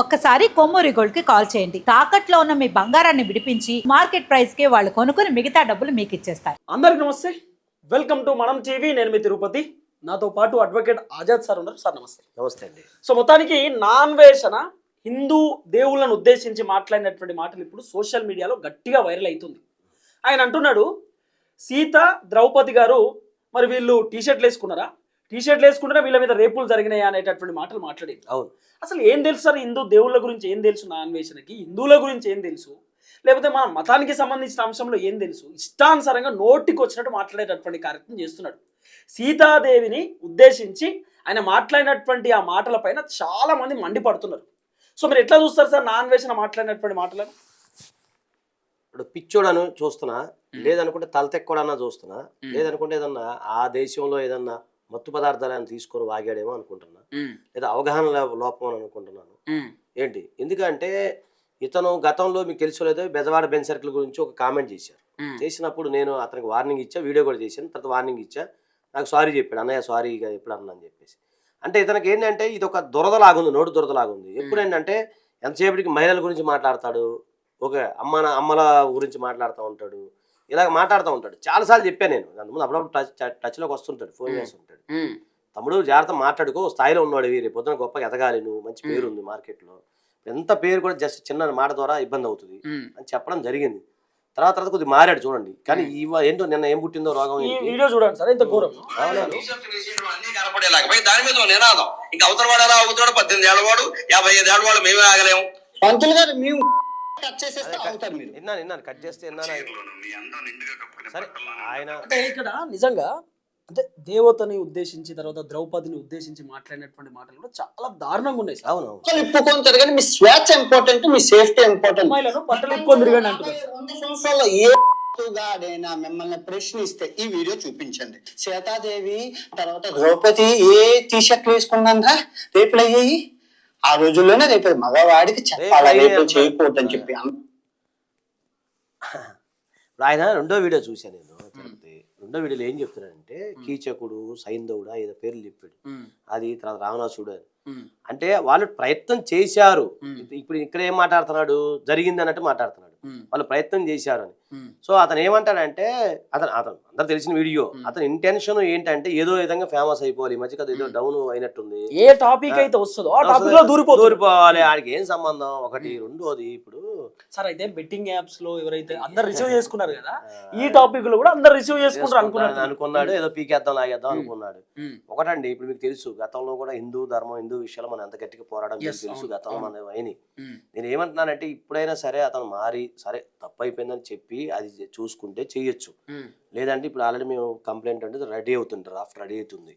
ఒక్కసారి కొమ్మూరి గోల్డ్కి కాల్ చేయండి. తాకట్లో ఉన్న మీ బంగారాన్ని విడిపించి మార్కెట్ ప్రైస్కి వాళ్ళు కొనుక్కుని మిగతా డబ్బులు మీకు ఇచ్చేస్తారు. అందరికి నమస్తే. వెల్కమ్ టు మనం టీవీ. నేను మీ తిరుపతి. నాతో పాటు అడ్వకేట్ ఆజాద్ సార్ ఉన్నారు. సార్ నమస్తే. నమస్తే అండి. సో మొత్తానికి నాన్ వేషణ హిందూ దేవుళ్ళను ఉద్దేశించి మాట్లాడినటువంటి మాటలు ఇప్పుడు సోషల్ మీడియాలో గట్టిగా వైరల్ అవుతుంది. ఆయన అంటున్నాడు సీత ద్రౌపది గారు మరి వీళ్ళు టీ షర్ట్లు వేసుకున్నారా? టీ షర్ట్లు వేసుకుంటారా వీళ్ళ మీద రేపులు జరిగినాయా అనేటటువంటి మాటలు మాట్లాడేది. అవును. అసలు ఏం తెలుసు సార్? హిందూ దేవుళ్ళ గురించి ఏం తెలుసు నా అన్వేషణకి? హిందువుల గురించి ఏం తెలుసు? లేకపోతే మన మతానికి సంబంధించిన అంశంలో ఏం తెలుసు? ఇష్టానుసారంగా నోటికి వచ్చినట్టు మాట్లాడేటటువంటి కార్యక్రమం చేస్తున్నాడు. సీతాదేవిని ఉద్దేశించి ఆయన మాట్లాడినటువంటి ఆ మాటల పైన చాలా మంది మండిపడుతున్నారు. సో మీరు ఎట్లా చూస్తారు సార్ నా అన్వేషణ మాట్లాడినటువంటి మాటలను? ఇప్పుడు పిచ్చోడను చూస్తున్నా లేదనుకుంటే తలతెక్కడన్నా చూస్తున్నా లేదనుకుంటే ఏదన్నా ఆ దేశంలో ఏదన్నా మత్తు పదార్థాలను తీసుకొని వాగాడేమో అనుకుంటున్నా. లేదా అవగాహన లోపం అని అనుకుంటున్నాను. ఏంటి? ఎందుకంటే ఇతను గతంలో మీకు తెలుసో లేదో బెజవాడ బెన్ సర్కిల్ గురించి ఒక కామెంట్ చేశారు. చేసినప్పుడు నేను అతనికి వార్నింగ్ ఇచ్చా వీడియో కూడా చేశాను తర్వాత వార్నింగ్ ఇచ్చా. నాకు సారీ చెప్పాడు అన్నయ్య సారీ ఎప్పుడు అన్నా అని చెప్పేసి. అంటే ఇతనికి ఏంటంటే ఇది ఒక దురదలాగుంది నోటు దురదలాగుంది ఎప్పుడు ఏంటంటే ఎంతసేపటికి మహిళల గురించి మాట్లాడతాడు ఒక అమ్మ అమ్మల గురించి మాట్లాడుతూ ఉంటాడు ఇలాగ మాట్లాడుతూ ఉంటాడు. చాలాసార్లు చెప్పాను నేను. అంతకుముందు అప్పుడప్పుడు టచ్ టచ్లోకి వస్తుంటాడు ఫోన్ చేస్తుంటాడు. తమ్ముడు జాగ్రత్త మాట్లాడుకో స్థాయిలో ఉన్నాడు రేపు పొద్దున గొప్పగా ఎదగాలి నువ్వు మంచి పేరు ఉంది మార్కెట్లో. ఎంత పేరు కూడా జస్ట్ చిన్న మాట ద్వారా ఇబ్బంది అవుతుంది అని చెప్పడం జరిగింది. తర్వాత తర్వాత కొద్దిగా మారాడు చూడండి. కానీ ఇవ ఏంటో నిన్న ఏం పుట్టిందో రోగం. వీడియో చూడండి సార్ ఘోరం. కనపడేలాగా. దాని మీద నినాదం. ఇంకా అవతల వాడు ఎలా అవుతాడు పద్దెనిమిది ఏళ్ళవాడు యాభై ఐదు ఏళ్ళవాడు మేమే ఆగలేము. పంతులు గారు మేము టచ్ చేసేస్తే అవుతారు మీరు. విన్నాను విన్నాను. కట్ చేస్తే విన్నాను. మీ అందం నిండుగా కప్పుకునే సరే ఆయన అంటే ఇక్కడ నిజంగా అంటే దేవతని ఉద్దేశించి తర్వాత ద్రౌపదిని ఉద్దేశించి మాట్లాడినటువంటి మాటలు కూడా చాలా దారుణంగా ఉన్నాయి సార్. అవును అసలు ఇప్పుకుంటారు కానీ మీ స్వేచ్ఛ ఇంపార్టెంట్ మీ సేఫ్టీ ఇంపార్టెంట్. అమ్మాయిలను బట్టలు ఇప్పుకొని తిరగండి అంటున్నారు ఏ గాడైనా మిమ్మల్ని ప్రశ్నిస్తే ఈ వీడియో చూపించండి. సీతాదేవి తర్వాత ద్రౌపది ఏ టీ షర్ట్లు వేసుకున్నారా? రేపులు అయ్యాయి ఆ రోజుల్లోనే రేపు మగవాడికి చెప్పాలా? రేపు అయ్యాయి చేయకూడదని చెప్పి ఆయన రెండో వీడియో చూశాను నేను తిరుపతి రెండో వీడియోలో ఏం చెప్తున్నాడంటే కీచకుడు సైంధవుడా ఏదో పేర్లు చెప్పాడు. అది తర్వాత రావణాసుడు అని. అంటే వాళ్ళు ప్రయత్నం చేశారు. ఇప్పుడు ఇక్కడ ఏం మాట్లాడుతున్నాడు? జరిగింది అన్నట్టు మాట్లాడుతున్నాడు. వాళ్ళు ప్రయత్నం చేశారు అని సో అతను ఏమంటాడంటే అతను అతను అందరు తెలిసిన వీడియో. అతని ఇంటెన్షన్ ఏంటంటే ఏదో విధంగా ఫేమస్ అయిపోవాలి. మధ్య కదా ఏదో డౌన్ అయినట్టుంది. ఏ టాపిక్ అయితే వస్తుందో ఆ టాపిక్లో దూరిపోవాలి. ఆడికి ఏం సంబంధం? ఒకటి రెండోది ఇప్పుడు. సార్ అయితే బెట్టింగ్ యాప్స్లో ఎవరైతే అందరు రిసీవ్ చేసుకున్నారు కదా ఈ టాపిక్లో కూడా అందరు రిసీవ్ చేసుకుంటారు అనుకున్నారు అనుకున్నాడు. ఏదో పీకేద్దాం లాగేద్దాం అనుకున్నాడు. ఒకటండి ఇప్పుడు మీకు తెలుసు గతంలో కూడా హిందూ ధర్మం హిందూ విషయాలు మనం ఎంత గట్టిగా పోరాడడం తెలుసు గతంలో. మన అయినాయి. నేను ఏమంటున్నానంటే ఇప్పుడైనా సరే అతను మారి సరే తప్పు అయిపోయిందని చెప్పి అది చూసుకుంటే చెయ్యొచ్చు. లేదంటే ఇప్పుడు ఆల్రెడీ మేము కంప్లైంట్ అంటే రెడీ అవుతుంది డ్రాఫ్ట్ రెడీ అవుతుంది.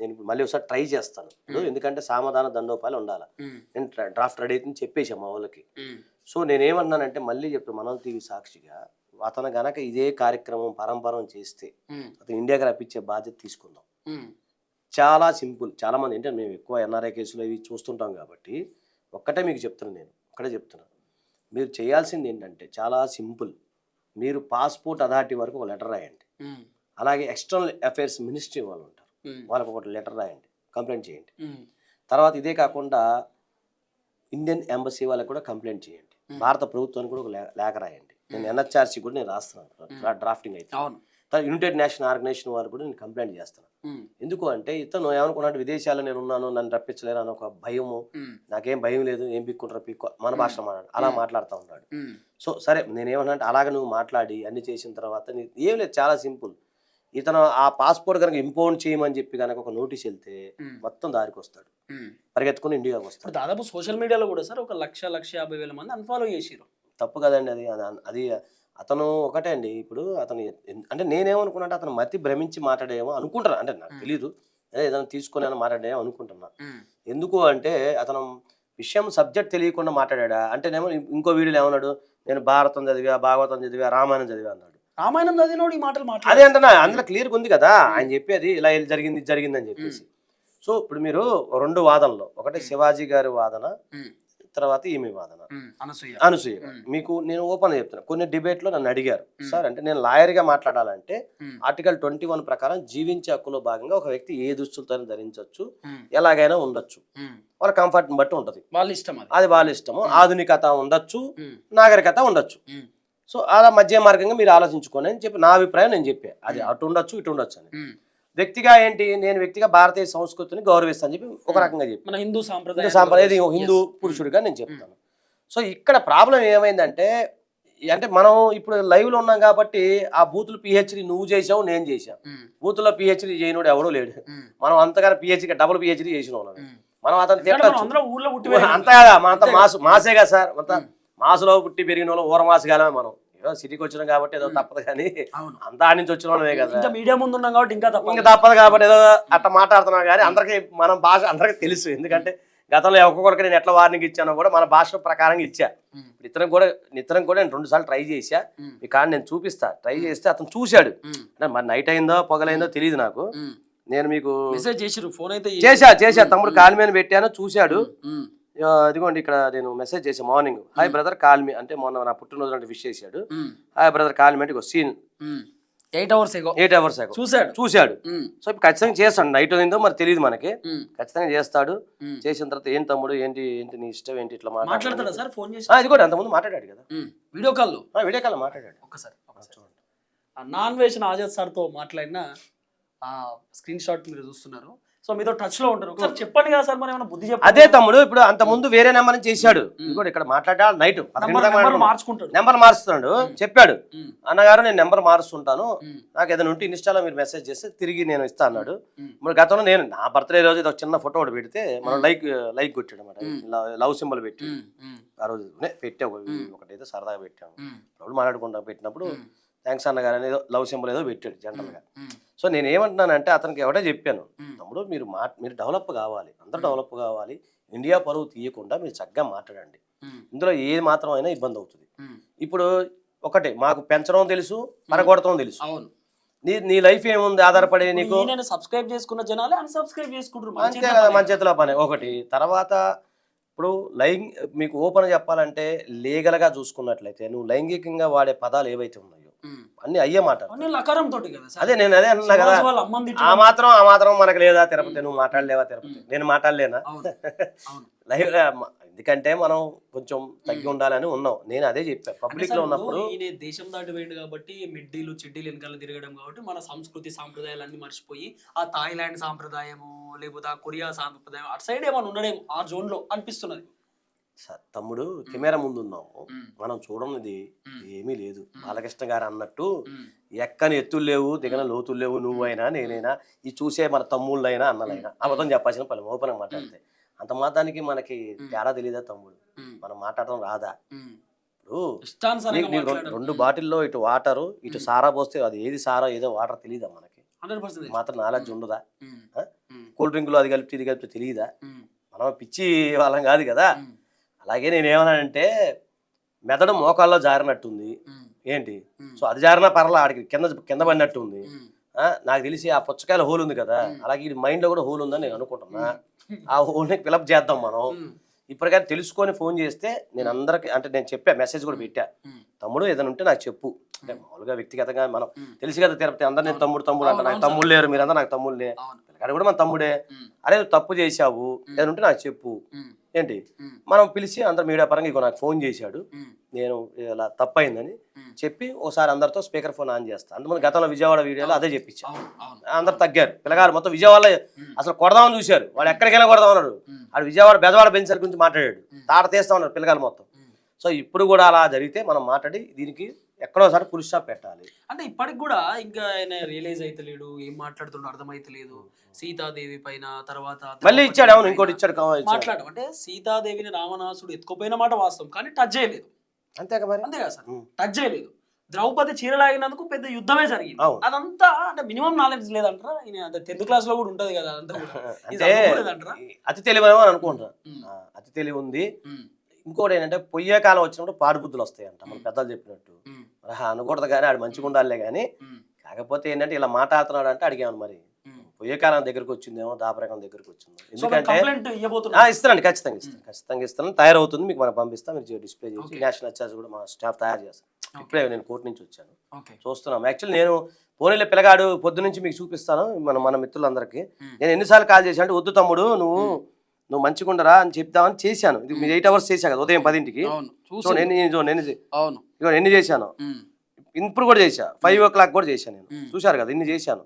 నేను మళ్ళీ ఒకసారి ట్రై చేస్తాను. ఎందుకంటే సామధాన దండోపాయాలు ఉండాలి. నేను డ్రాఫ్ట్ రెడీ అవుతుంది చెప్పేసాం మా వాళ్ళకి. సో నేనేమన్నానంటే మళ్ళీ చెప్తాను మనం టీవీ సాక్షిగా అతను గనక ఇదే కార్యక్రమం పరంపరం చేస్తే అతను ఇండియాకి రప్పించే బాధ్యత తీసుకుందాం. చాలా సింపుల్. చాలా మంది ఏంటంటే మేము ఎక్కువ ఎన్ఆర్ఐ కేసులు ఇవి చూస్తుంటాం కాబట్టి ఒక్కటే మీకు చెప్తున్నాను నేను. ఒక్కటే చెప్తున్నా. మీరు చేయాల్సింది ఏంటంటే చాలా సింపుల్. మీరు పాస్పోర్ట్ అథారిటీ వరకు ఒక లెటర్ రాయండి. అలాగే ఎక్స్టర్నల్ అఫైర్స్ మినిస్ట్రీ వాళ్ళు ఉంటారు. వాళ్ళకి ఒక లెటర్ రాయండి కంప్లైంట్ చేయండి. తర్వాత ఇదే కాకుండా ఇండియన్ ఎంబసీ వాళ్ళకి కూడా కంప్లైంట్ చేయండి. భారత ప్రభుత్వానికి కూడా ఒక లేఖ రాయండి. నేను ఎన్హెచ్ఆర్సీ కూడా నేను రాస్తున్నాను. డ్రాఫ్టింగ్ అయితే. యునైటెడ్ నేషన్ ఆర్గనైజేషన్ వారు కూడా నేను కంప్లైంట్ చేస్తాను. ఎందుకు అంటే ఇతను ఏమనుకున్నాడు విదేశాల్లో నేను ఉన్నాను నన్ను రప్పించలేరు అని ఒక భయము. నాకేం భయం లేదు ఏం పిక్కుంటారు పిక్కు మన భాష మాట్లాడు అలా మాట్లాడుతూ ఉన్నాడు. సో సరే నేనేమన్నా అంటే అలాగ నువ్వు మాట్లాడి అన్ని చేసిన తర్వాత ఏం లేదు చాలా సింపుల్. ఇతను ఆ పాస్పోర్ట్ కనుక ఇంపోర్ట్ చేయమని చెప్పి కనుక ఒక నోటీస్ వెళ్తే మొత్తం దారికి వస్తాడు. పరిగెత్తుకుని ఇండియాకి వస్తాడు. దాదాపు సోషల్ మీడియాలో కూడా సార్ ఒక లక్ష లక్ష యాభై వేల మంది అన్ఫాలో చేసిరు తప్పు కదండి అది- అది అతను ఒకటే అండి. ఇప్పుడు అతను అంటే నేనేమనుకున్నా అతను మతి భ్రమించి మాట్లాడేమో అనుకుంటున్నా అంటే నాకు తెలియదు అదే ఏదైనా తీసుకొని ఏమైనా మాట్లాడేమో అనుకుంటున్నా. ఎందుకు అంటే అతను విషయం సబ్జెక్ట్ తెలియకుండా మాట్లాడా అంటేనేమో ఇంకో వీడియోలో ఏమన్నాడు? నేను భారతం చదివా భాగవతం చదివా రామాయణం చదివా అన్నాడు. రామాయణం చదివినోడు ఈ మాటలు అదే మాట్లాడే అంటున్నా అందులో క్లియర్గా ఉంది కదా. ఆయన చెప్పేది ఇలా జరిగింది జరిగింది అని చెప్పేసి. సో ఇప్పుడు మీరు రెండు వాదనలో. ఒకటి శివాజీ గారి వాదన తర్వాత ఈమె వాదన. అనసూయ. మీకు నేను ఓపెన్ చెప్తాను కొన్ని డిబేట్లో నన్ను అడిగారు. సార్ అంటే నేను లాయర్గా మాట్లాడాలంటే ఆర్టికల్ ట్వంటీ వన్ ప్రకారం జీవించే హక్కులో భాగంగా ఒక వ్యక్తి ఏ దుస్తులతో ధరించవచ్చు ఎలాగైనా ఉండొచ్చు. వాళ్ళ కంఫర్ట్ బట్టి ఉంటది. వాళ్ళ ఇష్టం అది. అది వాళ్ళ ఇష్టము. ఆధునికత ఉండొచ్చు నాగరికత ఉండొచ్చు. సో అలా మధ్య మార్గంగా మీరు ఆలోచించుకోండి అని చెప్పి నా అభిప్రాయం నేను చెప్పా. అది అటు ఉండొచ్చు ఇటు ఉండొచ్చు అని. వ్యక్తిగా ఏంటి? నేను వ్యక్తిగా భారతీయ సంస్కృతిని గౌరవిస్తాను చెప్పి ఒక రకంగా చెప్పి మన హిందూ సాంప్రదాయం హిందూ సాంప్రదాయం హిందూ పురుషుడిగా నేను చెప్తాను. సో ఇక్కడ ప్రాబ్లం ఏమైందంటే అంటే మనం ఇప్పుడు లైవ్లో ఉన్నాం కాబట్టి ఆ బూతులు పిహెచ్డి నువ్వు చేసావు నేను చేశాను. బూతుల్లో పిహెచ్డి చేయనుడు ఎవడూ లేడు. మనం అంతగానే పిహెచ్డి డబుల్ పిహెచ్డి చేసిన వాళ్ళం మనం అతను తిట్టచ్చు. అంతా కదా మన అంతా మాసు మాసే కదా సార్. అంతా మాసులో పుట్టి పెరిగిన వాళ్ళు ఊర మాసు కాలమే మనం. సిటీకి వచ్చినాం కాబట్టి ఏదో తప్పదు కానీ. అంతా ఆడి నుంచి వచ్చిన వాళ్ళమే కదా. ఇంకా మీడియా ముందు ఉన్నాం కాబట్టి ఇంకా తప్ప ఇంకా తప్పదు కాబట్టి ఏదో అట్లా మాట్లాడుతున్నాం కానీ అందరికీ మన భాష అందరికీ తెలుసు. ఎందుకంటే గతంలో ఒక్కొక్కరికి నేను ఎట్లా వార్నింగ్ ఇచ్చానో కూడా మన భాష ప్రకారంగా ఇచ్చా. ఇతరం కూడా ఇతరం కూడా నేను రెండు సార్లు ట్రై చేశా ఈ కార్డు నేను చూపిస్తా. ట్రై చేస్తే అతను చూశాడు. అంటే మరి నైట్ అయిందో పొగలైందో తెలియదు నాకు. నేను మీకు మెసేజ్ చేసిరు ఫోన్ అయితే చేశా చేశా. తమ్ముడు కాల్ మీద పెట్టాను చూశాడు. ఆ, ఇదిగోండి ఇక్కడ నేను మెసేజ్ చేసా morning hi brother call me అంటే మొన్న నా పుట్టినరోజు అంటే విష్ చేశాడు. హాయ్ బ్రదర్ కాల్ మీ అంటే seen eight hours eight hours చూశాడు. చూశాడు. సో ఇప్పుడు ఖచ్చితంగా చేస్తాడు. నైట్ అయిందో మరి తెలియదు మనకి. ఖచ్చితంగా చేస్తాడు. చేసిన తర్వాత ఏం తమ్ముడు ఏంటి ఏంటి నీ ఇష్టం ఏంటి ఇట్లా మాట్లాడు. మాట్లాడతాడా సార్? ఫోన్ చేసి ఇది కూడా అంతకుముందు మాట్లాడాడు కదా. వీడియో కాల్లో ఆ, వీడియో కాల్ మాట్లాడాడు. ఒక్కసారి. ఆ నాన్ వేషన్ ఆజాద్ సార్తో మాట్లాడిన స్క్రీన్ షాట్ మీరు చూస్తున్నారు. సో మీతో టచ్లో ఉంటారు. ఒకసారి చెప్పండి కదా సార్ మరి ఏమైనా బుద్ధి చెప్పండి. అదే తమ్ముడు ఇప్పుడు అంత ముందు వేరే నెంబర్ నుంచి చేశాడు. ఇది కూడా ఇక్కడ మాట్లాడా నైట్ మార్చుకుంటాడు. నెంబర్ మారుస్తున్నాడు. చెప్పాడు. అన్నగారు నేను నెంబర్ మారుస్తుంటాను. నాకు ఏదైనా ఉంటే ఇన్స్టాలో మీరు మెసేజ్ చేస్తే తిరిగి నేను ఇస్తా అన్నాడు. మరి గతంలో నేను నా బర్త్డే రోజు ఏదో చిన్న ఫోటో ఒకటి పెడితే మనం లైక్ లైక్ కొట్టాడు అనమాట లవ్ సింబల్ పెట్టి. ఆ రోజు నే పెట్టాము ఒకటి ఏదో సరదాగా పెట్టాము. మాట్లాడుకుంటా పెట్టినప్పుడు థ్యాంక్స్ అన్నగారు అని ఏదో లవ్ సింబల్ ఏదో పెట్టాడు జనరల్గా. సో నేను ఏమంటున్నానంటే అతనికి ఎవడే చెప్పాను. తమ్ముడు మీరు మా మీరు డెవలప్ కావాలి అందరూ డెవలప్ కావాలి ఇండియా పరువు తీయకుండా మీరు చక్కగా మాట్లాడండి. ఇందులో ఏది మాత్రం అయినా ఇబ్బంది అవుతుంది. ఇప్పుడు ఒకటే మాకు పెంచడం తెలుసు పరగొడటం తెలుసు. నీ నీ లైఫ్ ఏముంది ఆధారపడే నీకు? సబ్స్క్రైబ్ చేసుకున్న జనాలే అన్సబ్స్క్రైబ్ చేసుకుంటారు మన అంతే చేతిలో కదా పని. మన చేతిలో పని. ఒకటి తర్వాత ఇప్పుడు లైంగ్ మీకు ఓపెన్ చెప్పాలంటే లీగల్గా చూసుకున్నట్లయితే నువ్వు లైంగికంగా వాడే పదాలు ఏవైతే ఉన్నాయో. అన్ని అయ్యే మాట అదే నేను అదే అన్నా కదా. ఆ. మాత్రం ఆ మాత్రం మనకు లేదా తిరుపతి. నువ్వు మాట్లాడలేవా తిరుపతి? నేను మాట్లాడలేనా? లైవ్ ఎందుకంటే మనం కొంచెం తగ్గి ఉండాలని ఉన్నాం. నేను అదే చెప్పాను పబ్లిక్లో ఉన్నప్పుడు దేశం దాటి పోయింది కాబట్టి మిడ్డీలు చిడ్డీలు వెనకాల తిరగడం కాబట్టి మన సంస్కృతి సాంప్రదాయాలు అన్ని మర్చిపోయి ఆ థాయిలాండ్ సాంప్రదాయము లేకపోతే ఆ కొరియా సాంప్రదాయం అటు సైడ్ ఏమైనా ఉండడేమో ఆ జోన్లో అనిపిస్తున్నది. తమ్ముడు కెమెరా ముందు ఉన్నాము. మనం చూడనిది. ఏమీ లేదు. బాలకృష్ణ గారు అన్నట్టు. ఎక్కని ఎత్తులు లేవు దిగన లోతులు లేవు నువ్వైనా నేనైనా. ఈ చూసే మన తమ్ముళ్ళైనా అన్నలైనా. అబద్ధం చెప్పాల్సిన పని ఓపెన్ మాట్లాడితే. అంత మాత్రానికి మనకి తేడా తెలియదా తమ్ముడు? మ్మ్. మనం మాట్లాడడం రాదా. ఇప్పుడు రెండు- బాటిల్లో ఇటు వాటరు ఇటు సారా పోస్తే అది ఏది సారా ఏదో వాటర్ తెలియదా మనకి? 100% మాత్రం నాలెడ్జ్ ఉండదా. కూల్ డ్రింక్లో అది కలిపి ఇది కలిపి తెలియదా. మనం పిచ్చి వాళ్ళం కాదు కదా. అలాగే నేను ఏమన్నానంటే మెదడు మోకాల్లో జారినట్టుంది. ఏంటి. సో అది జారినా పర్లా ఆడికి కింద కింద పడినట్టు ఉంది నాకు తెలిసి ఆ పుచ్చకాయల హోల్ ఉంది కదా అలాగే ఈ మైండ్లో కూడా హోల్ ఉందని నేను అనుకుంటున్నా. ఆ హోల్ని ఫిలప్ చేద్దాం మనం. ఇప్పటికైనా తెలుసుకొని ఫోన్ చేస్తే నేను అందరికి అంటే నేను చెప్పా మెసేజ్ కూడా పెట్టా. మ్మ్. తమ్ముడు ఏదైనా ఉంటే నాకు చెప్పు. అంటే మామూలుగా వ్యక్తిగతంగా మనం. తెలుసు కదా తిరుపతి అందరినీ తమ్ముడు తమ్ముడు అంటే నాకు తమ్ముడు లేరు మీరందరూ నాకు తమ్ముళ్ళే అవును. పిల్లగాడు కూడా మన తమ్ముడే. మ్మ్. అరే తప్పు చేశావు. ఏదైనా ఉంటే నాకు చెప్పు. ఏంటి. మనం పిలిచి అందరు మీడియా పరంగా ఇగో నాకు ఫోన్ చేశాడు. నేను ఇలా తప్పైందని. చెప్పి ఒకసారి అందరితో స్పీకర్ ఫోన్ ఆన్ చేస్తా. అందులో గతంలో విజయవాడ వీడియోలో అదే చెప్పించా అవును అవును. అందరు తగ్గారు. పిల్లగారు మొత్తం విజయవాడ అసలు కొడదామని చూశారు. వాడు ఎక్కడికైనా కొడదాం అన్నాడు మ్మ్. ఆడు విజయవాడ బెజవాడ బెంచర్ గురించి మాట్లాడాడు. తాట తీస్తా ఉన్నారు పిల్లగారు మొత్తం. సో ఇప్పుడు కూడా అలా జరిగితే మనం మాట్లాడి దీనికి ఎక్కడోసారి పులి స్టాప్ పెట్టాలి. అంటే ఇప్పటికి కూడా ఇంకా ఆయన రియలైజ్ అయితలేడు ఏం మాట్లాడుతుండో అర్థమైతలేదు. సీతాదేవి పైన తర్వాత మళ్ళీ ఇచ్చాడు అవును ఇంకోటి ఇచ్చాడు. మాట్లాడు. అంటే సీతాదేవిని రావణాసుడు ఎత్తుకుపోయిన మాట వాస్తవం కానీ టచ్ చేయలేదు. అంతేగా మరి? అంతే కదా సార్. టచ్ చేయలేదు. ద్రౌపది చీరలాగినందుకు పెద్ద యుద్ధమే జరిగింది. అదంతా అంటే మినిమం నాలెడ్జ్ లేదంటారా? ఈయన టెన్త్ క్లాస్లో కూడా ఉంటది కదా అదంతా? అతి తెలివేమో అని అనుకుంటున్నా ఉమ్. ఆ, అతి తెలివి ఉంది. ఇంకోటి ఏంటంటే పొయ్యే కాలం వచ్చినప్పుడు పాడుబుద్ధులు వస్తాయంట. మన పెద్దలు చెప్పినట్టు. అనకూడదు కానీ ఆడు మంచిగా ఉండాలే కానీ కాకపోతే ఏంటంటే ఇలా మాట్లాడుతున్నాడు అంటే అడిగాను మరి. ఉమ్. పోయే కాలం దగ్గరకు వచ్చిందేమో దాపరకం దగ్గరకు వచ్చిందో. ఎందుకంటే ఇస్తానండి ఖచ్చితంగా ఇస్తాను ఖచ్చితంగా ఇస్తాను. తయారవుతుంది మీకు మనం పంపిస్తాం మీరు డిస్ప్లే చేసి. నేషనల్ చార్జ్ కూడా మా స్టాఫ్ తయారు చేస్తాం ఇప్పుడే నేను కోర్టు నుంచి వచ్చాను. చూస్తున్నాం. యాక్చువల్లీ నేను పోనీలే పిల్లగాడు పొద్దు నుంచి మీకు చూపిస్తాను మన మన మిత్రులందరికీ. నేను ఎన్నిసార్లు కాల్ చేశాను అంటే వద్దు తమ్ముడు నువ్వు నువ్వు మంచిగా ఉండరా అని చెప్తామని చేశాను. ఇది మీరు ఎయిట్ అవర్స్ చేశా కదా ఉదయం పదింటికి. అవును. ఇగో ఎన్ని చేశాను. ఇప్పుడు కూడా చేశా. ఫైవ్ ఓ క్లాక్ కూడా చేశాను నేను. చూశారు కదా ఇన్ని చేశాను.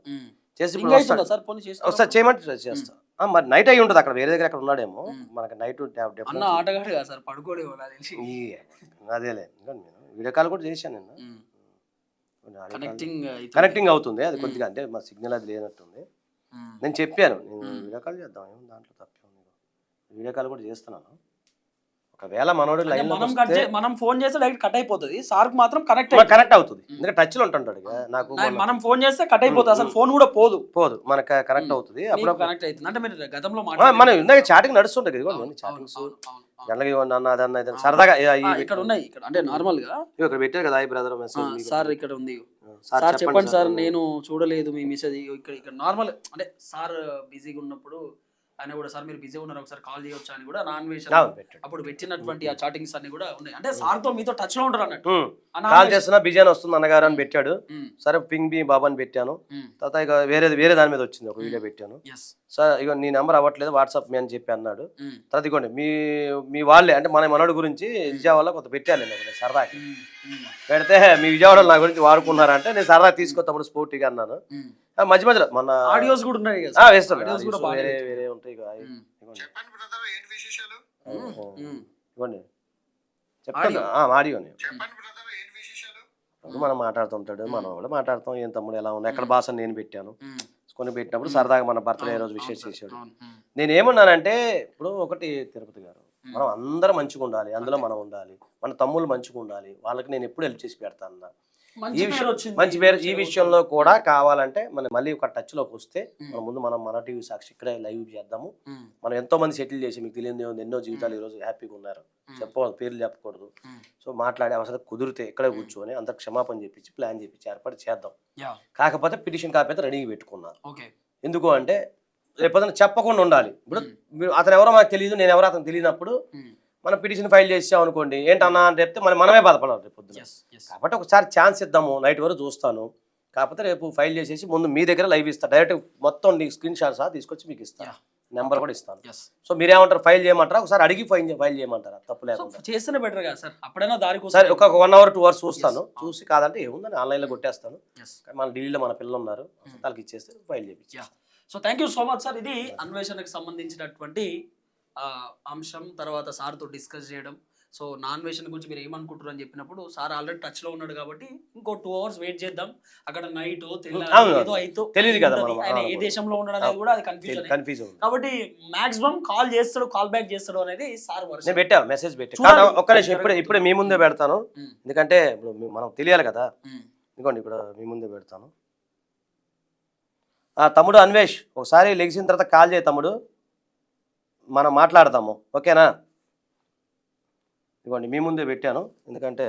చేసి? ఒకసారి చేయమంటే చేస్తా. మరి నైట్ అయి ఉంటుంది అక్కడ వేరే దగ్గర అక్కడ ఉన్నాడేమో. మనకి నైట్ అదేలే. వీడియో కాల్ కూడా చేశాను నేను కనెక్టింగ్ అవుతుంది. అది కొద్దిగా అంటే మా సిగ్నల్ అది లేనట్టుంది. నేను చెప్పాను నేను వీడియో కాల్ చేద్దాం దాంట్లో తప్పే వీడియో కాల్ కూడా చేస్తున్నాను. ఒకవేళ మనోడు లైన్ మనం కట్ చే- మనం ఫోన్ చేస్తే డైరెక్ట్ కట్ అయిపోతుంది. సార్ మాత్రం కనెక్ట్ కనెక్ట్ అవుతుంది. ఎందుకంటే టచ్లో ఉంటుంటాడు ఇక. నాకు మొన్న- మనం ఫోన్ చేస్తే కట్ అయిపోతుంది. అసలు ఫోన్ కూడా పోదు. పోదు. మనకు కనెక్ట్ అవుతుంది. అప్పుడు కనెక్ట్ అవుతుంది. అంటే మీరు గతంలో మాట్లాడారు. మనం ఇందాక చాటింగ్ కూడా అవును, చాటింగ్స్. అవును, అవును, అవును. జనరల్గా ఇవ్వండి అన్న అదన్న ఇదన్న సరదాగా ఇక్కడ ఉన్నాయి ఇక్కడ. అంటే నార్మల్గా ఇక్కడ పెట్టారు కదా బ్రదర్ ఆ, మెసేజ్ సార్ ఇక్కడ ఉంది. సార్ చెప్పండి సార్ నేను చూడలేదు మీ మెసేజ్. ఇక్కడ ఇక్కడ నార్మల్ అంటే సార్ బిజీగా ఉన్నప్పుడు ఆయన కూడా సార్ మీరు బిజీ ఉన్నారు ఒకసారి కాల్ చేయొచ్చా అని కూడా నాన్ వెజ్ అప్పుడు పెట్టినటువంటి ఆ చాటింగ్స్ అన్ని కూడా ఉన్నాయి. అంటే సార్తో మీతో టచ్లో ఉంటారు అన్నట్టు. కాల్ చేస్తున్నా బిజీ అని వస్తుంది అన్నగారు అని పెట్టాడు. సరే పింగ్ బి బాబా అని పెట్టాను తర్వాత ఇక వేరే వేరే దాని మీద వచ్చింది ఒక వీడియో పెట్టాను. సార్ ఇక నీ నెంబర్ అవ్వట్లేదు వాట్సాప్ మీ అని చెప్పి అన్నాడు. తర్వాత ఇగోండి మీ మీ వాళ్ళే అంటే మన మనోడి గురించి విజయవాడలో కొంత పెట్టాను నేను సరదాకి పెడితే మీ విజయవాడలో నా గురించి వాడుకున్నారంటే నేను సరదా తీసుకొత్తప్పుడు స్పోర్టీగా అన్నాను. మధ్య మధ్యలో మన ఆడియోస్ కూడా ఉన్నాయి కదా ఆడియోస్ కూడా బాగా వేరే వేరే ఉంటాయి. చెప్పండి బ్రదర్ ఏంటి విశేషాలు? ఉమ్, ఆ, ఉమ్. ఇవ్వండి ఆడియో. చెప్తాను చెప్పండి బ్రదర్ ఏంటి విశేషాలు? అప్పుడు మనం మాట్లాడుతుంటాడు మనం కూడా మాట్లాడతాం. ఏం తమ్ముడు ఎలా ఉంది ఎక్కడ భాష నేను పెట్టాను. కొన్ని పెట్టినప్పుడు సరదాగా మన బర్త్డే రోజు విషయం చేశాడు. నేను ఏమన్నానంటే ఇప్పుడు ఒకటి తిరుపతి గారు. మనం అందరం మంచిగా ఉండాలి. అందులో మనం ఉండాలి. మన తమ్ముళ్ళు మంచిగా ఉండాలి. వాళ్ళకి నేను ఎప్పుడు హెల్ప్ చేసి పెడతాను ఈ విషయం మంచి పేరు. ఈ విషయంలో కూడా కావాలంటే మనం మళ్ళీ ఒక టచ్లోకి వస్తే. మన ముందు మనం మన టీవీ సాక్షి ఇక్కడే లైవ్ చేద్దాము. మనం ఎంతో మంది సెటిల్ చేసి మీకు తెలియదు ఎన్నో జీవితాలు ఈరోజు హ్యాపీగా ఉన్నారు. చెప్పకూడదు పేర్లు చెప్పకూడదు. సో మాట్లాడే అవసరం కుదిరితే ఇక్కడే కూర్చొని అంత క్షమాపణ చెప్పించి ప్లాన్ చెప్పించి ఏర్పాటు చేద్దాం. కాకపోతే పిటిషన్ కాపీ అయితే రెడీగా పెట్టుకున్నాను ఎందుకు అంటే రేపొద్దున చెప్పకుండా ఉండాలి. ఇప్పుడు అతను ఎవరో మనకు తెలియదు నేను ఎవరో అతను తెలియనప్పుడు మనం పిటిషన్ ఫైల్ చేసాం అనుకోండి ఏంటన్నా అని చెప్తే మనం మనమే బాధపడాలి రేపు పొద్దున. కాబట్టి ఒకసారి ఛాన్స్ ఇద్దాము నైట్ వరకు చూస్తాను. కాకపోతే రేపు ఫైల్ చేసేసి ముందు మీ దగ్గర లైవ్ ఇస్తాను డైరెక్ట్ మొత్తం నీ స్క్రీన్ షాట్ సహా తీసుకొచ్చి మీకు ఇస్తాను. నెంబర్ కూడా ఇస్తాను. సో మీరేమంటారు? ఫైల్ చేయమంటారా? ఒకసారి అడిగి ఫైల్ ఫైల్ చేయమంటారా? తప్పు లేకుండా. చేస్తేనే బెటర్ కదా సార్. అప్పుడైనా దారి కోసం సరే ఒక వన్ అవర్ టూ అవర్స్ చూస్తాను. చూసి కాదంటే ఏముందని ఆన్లైన్లో కొట్టేస్తాను. మన ఢిల్లీలో మన పిల్లలు ఉన్నారు వాళ్ళకి ఇచ్చేస్తే file Yeah. So thank you so much sir ఇది అన్వేషణకు సంబంధించినటువంటి అంశం తర్వాత సార్తో డిస్కస్ చేయడం. సో నాన్ వేషన్ గురించి మీరు ఏమనుకుంటారు అని చెప్పినప్పుడు సార్ ఆల్రెడీ టచ్లో ఉన్నాడు కాబట్టి ఇంకో టూ అవర్స్ వెయిట్ చేద్దాం. అక్కడ నైట్ తెలీదు కదా. ఆయన ఏ. దేశంలో ఉన్నాడు అనేది కూడా అది కన్ఫ్యూజన్ కాబట్టి మాక్సిమం కాల్ చేస్తాడు కాల్ బ్యాక్ చేస్తాడు అనేది సార్ నేను పెట్టా మెసేజ్ పెట్టా. చూడాలి. కానీ ఒక్క నిమిషం ఇప్పుడే ఇప్పుడే మీ ముందే పెడతాను. ఎందుకంటే ఇప్పుడు మనం తెలియాలి కదా. ఇదిగోండి ఇప్పుడు మీ ముందే పెడతాను. ఆ, తమ్ముడు అన్వేష్ ఒకసారి లెగిసిన తర్వాత కాల్ చేయి తమ్ముడు. మనం మాట్లాడతాము ఓకేనా? ఇదిగోండి మీ ముందే పెట్టాను. ఎందుకంటే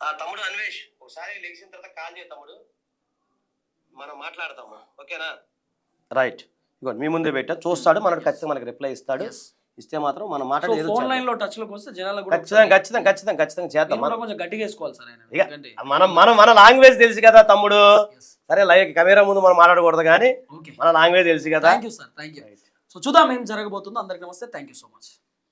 ఆ, తమ్ముడు అన్వేష్ ఒకసారి లెగిసిన తర్వాత కాల్ చేయి తమ్ముడు. మనం మాట్లాడతాము ఓకేనా? రైట్. ఇదిగోండి మీ ముందే పెట్టాను. చూస్తాడు మనకు ఖచ్చితంగా మనకి రిప్లై ఇస్తాడు. ఇస్తే మాత్రం మనం మాట్లాడి ఏదో ఫోన్. లైన్లో టచ్లోకి వస్తే జనాలకు ఖచ్చితంగా ఖచ్చితంగా ఖచ్చితంగా ఖచ్చితంగా చేద్దాం. మనం- కొంచెం గట్టిగా వేసుకోవాలి సార్ ఆయన. మనం మనం మన లాంగ్వేజ్ తెలుసు కదా తమ్ముడు. సరే లైవ్ కెమెరా ముందు మనం మాట్లాడకూడదు కానీ మన లాంగ్వేజ్ తెలుసు కదా. Thank you sir thank you so చూద్దాం ఏం జరగబోతుందో. అందరికి నమస్తే. Thank you so much